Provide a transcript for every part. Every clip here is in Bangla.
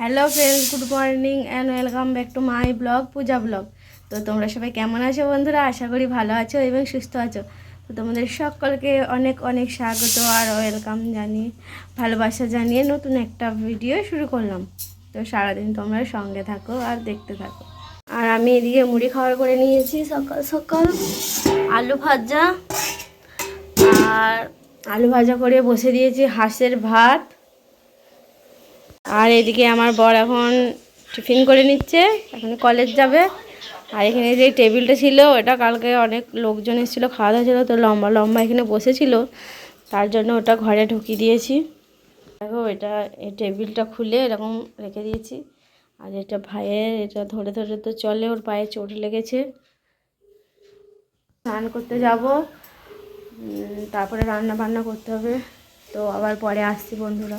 Hello friends, good morning and welcome back to my blog Puja blog তো তোমরা সবাই কেমন আছো বন্ধুরা? আশা করি ভালো আছো এবং সুস্থ আছো। তো তোমাদের সকলকে অনেক অনেক স্বাগত আর ওয়েলকাম জানিয়ে, ভালোবাসা জানিয়ে নতুন একটা ভিডিও শুরু করলাম। তো সারাদিন তোমরা সঙ্গে থাকো আর দেখতে থাকো। আর আমি এদিকে মুড়ি খাওয়ার করে নিয়েছি সকাল সকাল। আলু ভাজা। আর আলু ভাজা করে বসে দিয়েছি হাঁসের ভাত। আর এদিকে আমার বর এখন টিফিন করে নিচ্ছে, এখন কলেজ যাবে। আর এখানে যে টেবিলটা ছিল, ওটা কালকে অনেক লোকজন এসেছিল, খাওয়া দাওয়া ছিল, তো লম্বা লম্বা এখানে বসেছিল। তার জন্য ওটা ঘরে ঢুকিয়ে দিয়েছি। দেখো, এটা এই টেবিলটা খুলে এরকম রেখে দিয়েছি। আর এটা ভাইয়ের, এটা ধরে ধরে তো চলে, ওর পায়ে চোট লেগেছে। স্নান করতে যাব। তারপরে রান্না বান্না করতে হবে। তো আবার পরে আসছি বন্ধুরা।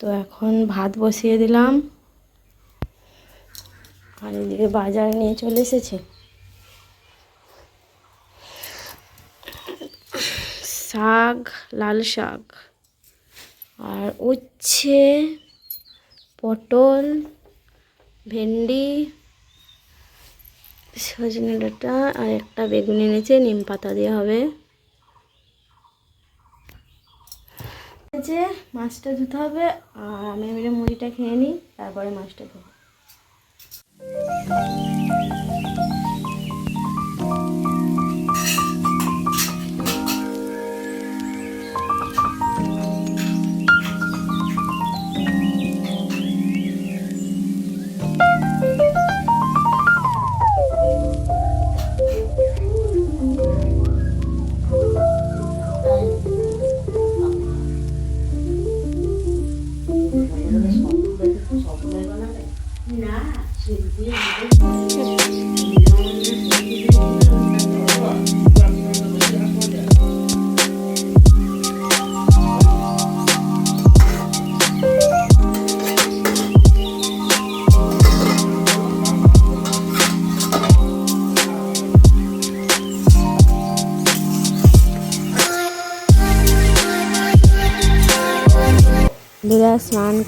তো এখন ভাত বসিয়ে দিলাম। আর এদিকে বাজার নিয়ে চলে এসেছে। শাক, লাল শাক। আর উচ্ছে, পটল, ভেন্ডি, সজনে ডাঁটা আর একটা বেগুন এনেছে, নিম পাতা দেওয়া হবে। যে মাছটা ধুতে হবে আর আমি এবারে মুড়িটা খেয়ে নিই তারপরে মাছটা ধুবো।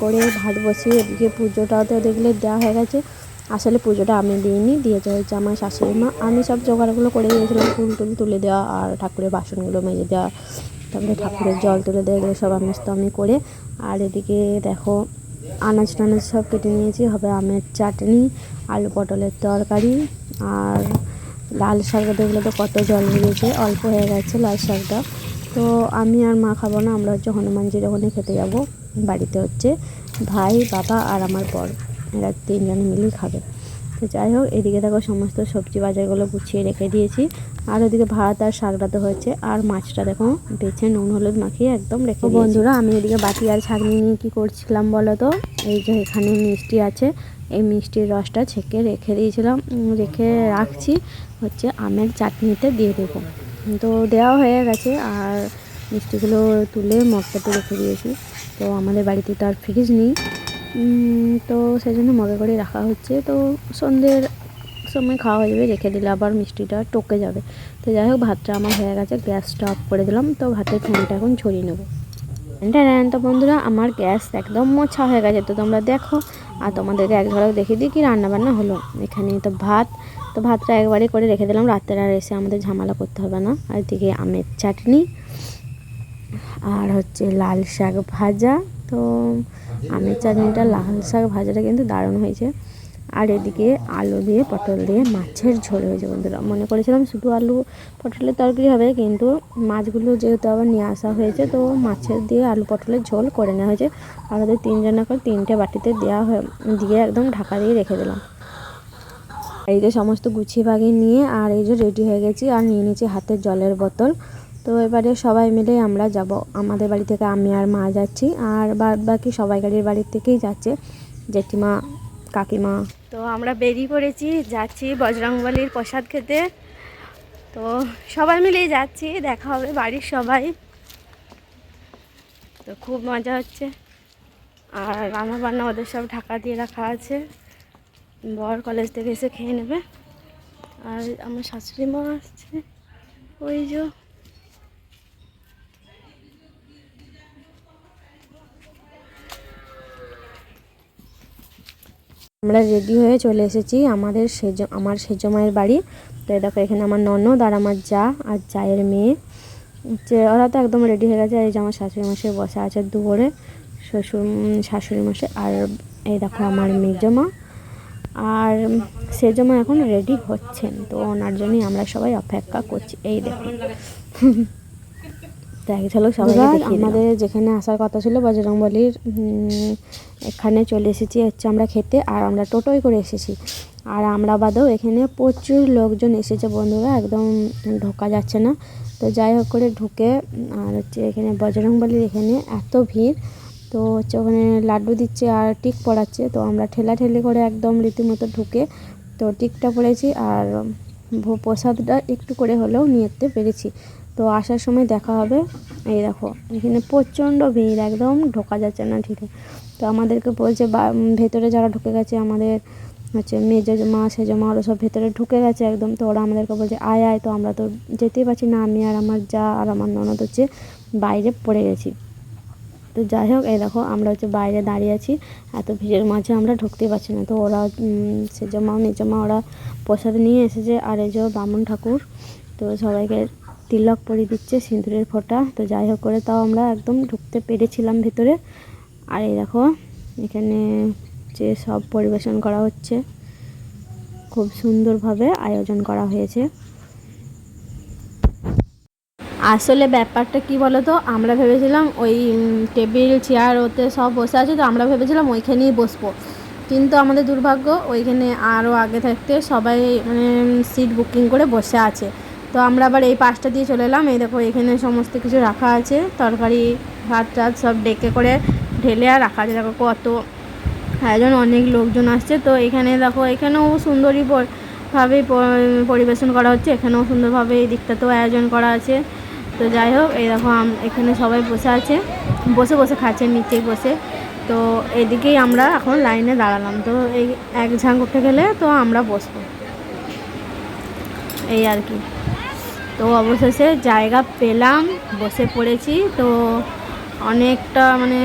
করে ভাত বসিয়ে এদিকে পুজোটাও তো দেখলে দেওয়া হয়ে গেছে। আসলে পুজোটা আমি দিইনি দিয়েছে হচ্ছে আমার শাশুড়ি মা। আমি সব জোগাড়গুলো করে দিয়েছিলাম ফুল টুল তুলে দেওয়া আর ঠাকুরের বাসনগুলো মেজে দেওয়া, তারপরে ঠাকুরের জল তুলে দেওয়া, এগুলো সব আমি আমি করে। আর এদিকে দেখো, আনাজ টানাজ সব কেটে নিয়েছি, হবে আমের চাটনি, আলু পটলের তরকারি আর লাল শাকটা দেখলে তো কত জল বেরিয়েছে, অল্প হয়ে গেছে লাল শাকটা। তো আমি আর মা খাব না, আমরা হচ্ছে হনুমানজির ওখানে খেতে যাব। বাড়িতে হচ্ছে ভাই বাবা আর আমার বর। এরা তিনজনে মিলেই খাবে। তো যাই হোক এদিকে দেখো সমস্ত সবজি বাজারগুলো গুছিয়ে রেখে দিয়েছি। আর ওদিকে ভাত আর শাকটা তো হয়েছে। আর মাছটা দেখো বেছে নুন হলুদ মাখিয়ে একদম রেখে বন্ধুরা আমি এদিকে বাটি আর ছাগনি নিয়ে কী করছিলাম বলো তো? এই যে এখানে মিষ্টি আছে। এই মিষ্টির রসটা ছেঁকে রেখে দিয়েছিলাম। রেখে রাখছি। হচ্ছে আমের চাটনিতে দিয়ে দেবো। তো দেওয়া হয়ে গেছে। আর মিষ্টিগুলো তুলে মগটাতে রেখে দিয়েছি। তো আমাদের বাড়িতে তো আর ফ্রিজ নেই। তো সেই জন্য মগে করে রাখা হচ্ছে। তো সন্ধ্যের সময় খাওয়া হয়ে যাবে, রেখে দিলে আবার মিষ্টিটা টকে যাবে। তো যাই হোক, ভাতটা আমার হয়ে গেছে, গ্যাসটা অফ করে দিলাম। তো ভাতের ফ্যানটা এখন ছড়িয়ে নেব। ট্যান তো বন্ধুরা, আমার গ্যাস একদম মোছা হয়ে গেছে। তো তোমরা দেখো, আর তোমাদেরকে এক ঝলক দেখিয়ে দিই কি রান্না বান্না হলো। এখানে তো ভাত, তো ভাতটা একবারে করে রেখে দিলাম। রাত্রে আর এসে আমাদের ঝামেলা করতে হবে না। আর এদিকে আমের চাটনি আর হচ্ছে লাল শাক ভাজা। তো আমের চাটনিটা লাল শাক ভাজাটা কিন্তু দারুণ হয়েছে। আর এদিকে আলু দিয়ে পটল দিয়ে মাছের ঝোল হয়েছে বন্ধুরা। মনে করেছিলাম শুধু আলু পটলের তরকারি হবে, কিন্তু মাছগুলো যেহেতু আবার নিয়ে আসা হয়েছে, তো মাছের দিয়ে আলু পটলের ঝোল করে নেওয়া হয়েছে। আর ওদের তিনজনের করে তিনটে বাটিতে দেওয়া হয়ে, দিয়ে একদম ঢাকা দিয়ে রেখে দিলাম। এই যে সমস্ত গুছিয়ে বাগিয়ে নিয়ে আর এই যে রেডি হয়ে গেছি, আর নিয়ে নিয়েছি হাতের জলের বোতল। তো এবারে সবাই মিলে আমরা যাব। আমাদের বাড়ি থেকে আমি আর মা যাচ্ছি আর বাদ বাকি সবাই গাড়ির বাড়ির থেকেই যাচ্ছে জেঠিমা, কাকিমা। তো আমরা বেরিয়ে পড়েছি, যাচ্ছি বজরংবলির প্রসাদ খেতে। তো সবাই মিলেই যাচ্ছি, দেখা হবে বাড়ির সবাই। তো খুব মজা হচ্ছে। আর রান্না বান্না ওদের সব ঢাকা দিয়ে রাখা আছে। বর কলেজ থেকে এসে খেয়ে নেবে। আর আমার শাশুড়ি মা আসছে। ওই যে আমরা রেডি হয়ে চলে এসেছি আমাদের সেজ, আমার সেজ মায়ের বাড়ি। তো দেখো, এখানে আমার ননদ আর আমার যা আর জায়ের মেয়ে। যে ওরা তো একদম রেডি হয়ে গেছে আর এই যে আমার শাশুড়ি মশাই বসে আছে দুপুরে, শ্বশুর শাশুড়ি মশাই আর এই দেখো আমার মেজমা। আর সেজমা এখন রেডি হচ্ছেন, তো ওনার জন্যই আমরা সবাই অপেক্ষা করছি, এই দেখুন সবাই আমাদের যেখানে আসার কথা ছিল বজরংবলির এখানে চলে এসেছি হচ্ছে আমরা খেতে আর আমরা টোটোয় করে এসেছি। আর আমরা বাদেও এখানে প্রচুর লোকজন এসেছে বন্ধুরা একদম ঢোকা যাচ্ছে না। তো যাই হোক করে ঢুকে আর হচ্ছে এখানে বজরংবলির এখানে এত ভিড় তো হচ্ছে ওখানে লাড্ডু দিচ্ছে আর টিক পড়াচ্ছে। তো আমরা ঠেলা ঠেলি করে একদম রীতিমতো ঢুকে তো টিকটা পড়েছি আর প্রসাদটা একটু করে হলেও নিতে পেরেছি। তো আসার সময় দেখা হবে। এই দেখো, এখানে প্রচণ্ড ভিড়, একদম ঢোকা যাচ্ছে না ঠিক তো আমাদেরকে বলছে ভেতরে যারা ঢুকে গেছে, আমাদের হচ্ছে মেজো মা, সেজো মা সব ভেতরে ঢুকে গেছে একদম। তো ওরা আমাদেরকে বলছে, আয় আয়, তো আমরা তো যেতেই পারছি না, আমি আর আমার যা আর আমার ননদ হচ্ছে বাইরে পড়ে গেছি। তো যাই হোক, এই দেখো, আমরা হচ্ছে বাইরে দাঁড়িয়ে আছি। এত ভিড়ের মাঝে আমরা ঢুকতেই পারছি না। তো ওরা সেজমা মেজমা ওরা প্রসাদ নিয়ে এসেছে। আর এই যে বামুন ঠাকুর, তো সবাইকে তিলক পরিয়ে দিচ্ছে সিঁদুরের ফোঁটা। তো যাই হোক করে তাও আমরা একদম ঢুকতে পেরেছিলাম ভেতরে। আর এই দেখো, এখানে যে সব পরিবেশন করা হচ্ছে, খুব সুন্দরভাবে আয়োজন করা হয়েছে। আসলে ব্যাপারটা কি বলো তো আমরা ভেবেছিলাম ওই টেবিল, চেয়ার, ওতে সব বসে আছে, তো আমরা ভেবেছিলাম ওইখানেই বসবো। কিন্তু আমাদের দুর্ভাগ্য, ওইখানে আরও আগে থাকতে সবাই মানে সিট বুকিং করে বসে আছে। তো আমরা আবার এই পাশটা দিয়ে চলে এলাম। এই দেখো, এখানে সমস্ত কিছু রাখা আছে। তরকারি, ভাত টাত সব ডেকে করে ঢেলে আর রাখা আছে। দেখো কত আয়োজন অনেক লোকজন আসছে। তো এখানে দেখো, এখানেও সুন্দরই ভাবে পরিবেশন করা হচ্ছে। এখানেও সুন্দরভাবে এই দিকটাতেও আয়োজন করা আছে। তো যাই হোক, এই দেখো এখানে সবাই বসে আছে। বসে বসে খাচ্ছে, নিচে বসে। তো এদিকেই আমরা এখন লাইনে দাঁড়ালাম। তো এই এক ঝাঁক উঠে গেলে তো আমরা বসবো। এই আর কি। তো অবশেষে জায়গা পেলাম, বসে পড়েছি। তো অনেকটা মানে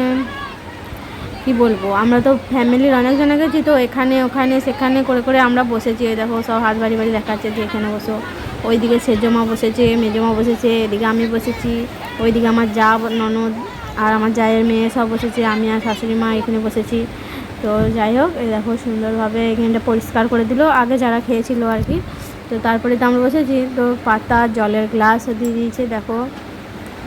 কি বলব, আমরা তো ফ্যামিলির অনেকজনে গেছি তো এখানে, ওখানে, সেখানে করে করে আমরা বসেছি। দেখো, সব হাত বাড়ি বাড়ি দেখাচ্ছে যে এখানে বসো। ওইদিকে সেজমা বসেছে, মেজমা বসেছে, এদিকে আমি বসেছি। ওইদিকে আমার যা ননদ আর আমার জায়ের মেয়ে সব বসেছে। আমি আর শাশুড়ি মা এখানে বসেছি। তো যাই হোক, এই দেখো সুন্দরভাবে এখানটা পরিষ্কার করে দিল। আগে যারা খেয়েছিল আর কি তো তারপরে তো আমরা বসেছি তো পাতা জলের গ্লাসও দিয়ে দিয়েছে দেখো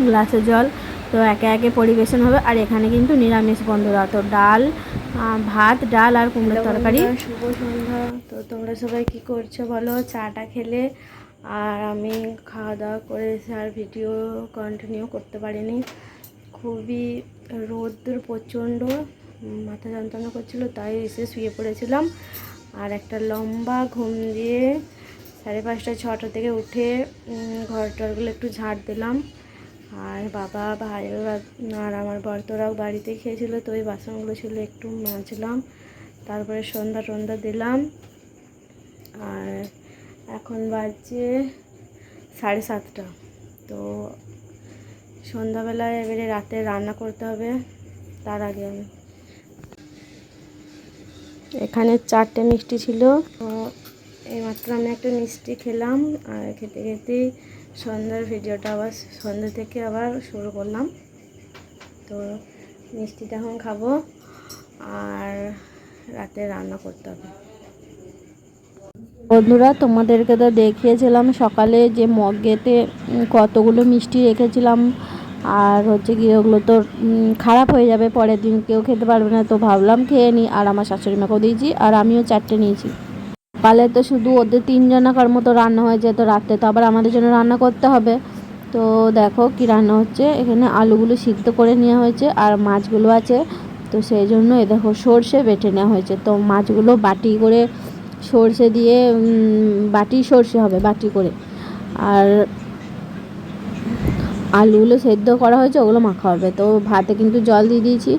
গ্লাসে জল। তো একে একে পরিবেশন হবে আর এখানে কিন্তু নিরামিষ বন্ধুরা। তো ডাল ভাত ডাল আর কুমড়োর তরকারি। শুভ সন্ধ্যা। তো তোমরা সবাই কি করছ বলো? চাটা খেলে আর আমি খাওয়া দাওয়া করে আর ভিডিও কন্টিনিউ করতে পারিনি। খুবই রোদ্র প্রচণ্ড মাথা যন্ত্রণা করছিল তাই এসে শুয়ে পড়েছিলাম। আর একটা লম্বা ঘুম দিয়ে সাড়ে পাঁচটা ছটা থেকে উঠে ঘর টরগুলো একটু ঝাড় দিলাম। আর বাবা, ভাই আর আমার বর্তরাও বাড়িতে খেয়েছিল, তো ওই বাসনগুলো ছিল একটু মাজলাম। তারপরে সন্ধ্যা টন্ধা দিলাম। আর এখন বাজছে সাড়ে সাতটা। তো সন্ধ্যাবেলায় এবারে রাতে রান্না করতে হবে, তার আগে আমি। এখানে চারটে মিষ্টি ছিল তো এইমাত্র আমি একটা মিষ্টি খেলাম, আর খেতে খেতেই সন্ধ্যার ভিডিওটা আবার সন্ধ্যা থেকে আবার শুরু করলাম। তো মিষ্টিটা এখন খাব, আর রাতে রান্না করতে হবে। বন্ধুরা, তোমাদেরকে তো দেখিয়েছিলাম সকালে যে মগেতে কতগুলো মিষ্টি রেখেছিলাম। আর হচ্ছে কি ওগুলো তো খারাপ হয়ে যাবে, পরের দিন কেউ খেতে পারবে না। তো ভাবলাম খেয়ে নিই আর আমার শাশুড়ি মাকেও দিয়েছি, আর আমিও চারটে নিয়েছি। সকালে তো শুধু ওদের তিনজনাকার মতো রান্না হয়েছে তো রাতে, তো আবার আমাদের জন্য রান্না করতে হবে। তো দেখো কি রান্না হচ্ছে, এখানে আলুগুলো সিদ্ধ করে নেওয়া হয়েছে আর মাছগুলো আছে। তো সেই জন্য এ দেখো সর্ষে বেটে নেওয়া হয়েছে। তো মাছগুলো বাটি করে সর্ষে দিয়ে বাটি সর্ষে হবে, বাটি করে। আর আলুগুলো সেদ্ধ করা হয়েছে, ওগুলো মাখা হবে। তো ভাতে কিন্তু জল দিয়ে দিয়েছি।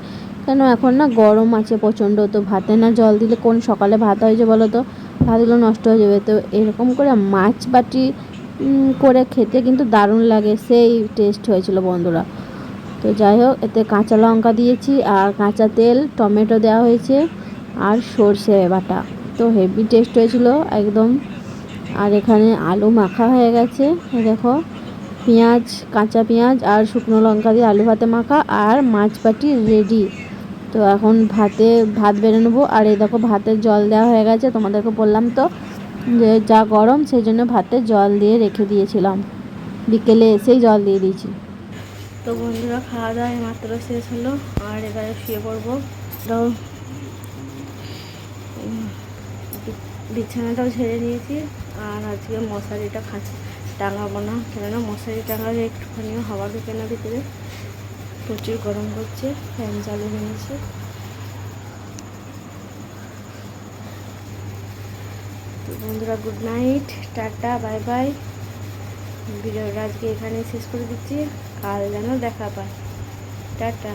কেন এখন না গরম আছে প্রচণ্ড, তো ভাতে না জল দিলে কোন সকালে ভাত হয়েছে বলো তো? ভাতগুলো নষ্ট হয়ে যাবে। তো এরকম করে মাছ বাটি করে খেতে কিন্তু দারুণ লাগে। সেই টেস্ট হয়েছিল বন্ধুরা। তো যাই হোক, এতে কাঁচা লঙ্কা দিয়েছি আর কাঁচা তেল, টমেটো দেওয়া হয়েছে আর সর্ষে বাটা। তো হেভি টেস্ট হয়েছিল একদম। আর এখানে আলু মাখা হয়ে গেছে। দেখো, পেঁয়াজ, কাঁচা পেঁয়াজ আর শুকনো লঙ্কা দিয়ে আলু ভাতে মাখা। আর মাছ বাটি রেডি তো এখন ভাতে ভাত বেড়ে নেব। আর এই দেখো ভাতের জল দেওয়া হয়ে গেছে, তোমাদেরকে বললাম তো যে যা গরম সেই জন্য ভাতে জল দিয়ে রেখে দিয়েছিলাম। বিকেলে এসেই জল দিয়ে দিয়েছি। তো বন্ধুরা, খাওয়া দাওয়া মাত্র শেষ হলো, আর এবারে শুয়ে পড়ব। তো বিছানাটাও ছেড়ে নিয়েছি আর আজকে মশারিটা খাঁচি টাঙাবো না, কেননা মশারি টাঙালে একটুখানিও হাওয়া ঢুকে না ভিতরে। প্রচুর গরম করছে ফ্যান চালু হয়েছে। তো বন্ধুরা good night tata bye bye ভিডিওটা আজকে এখানে শেষ করে দিচ্ছি। কাল যেন দেখা পায় টাটা।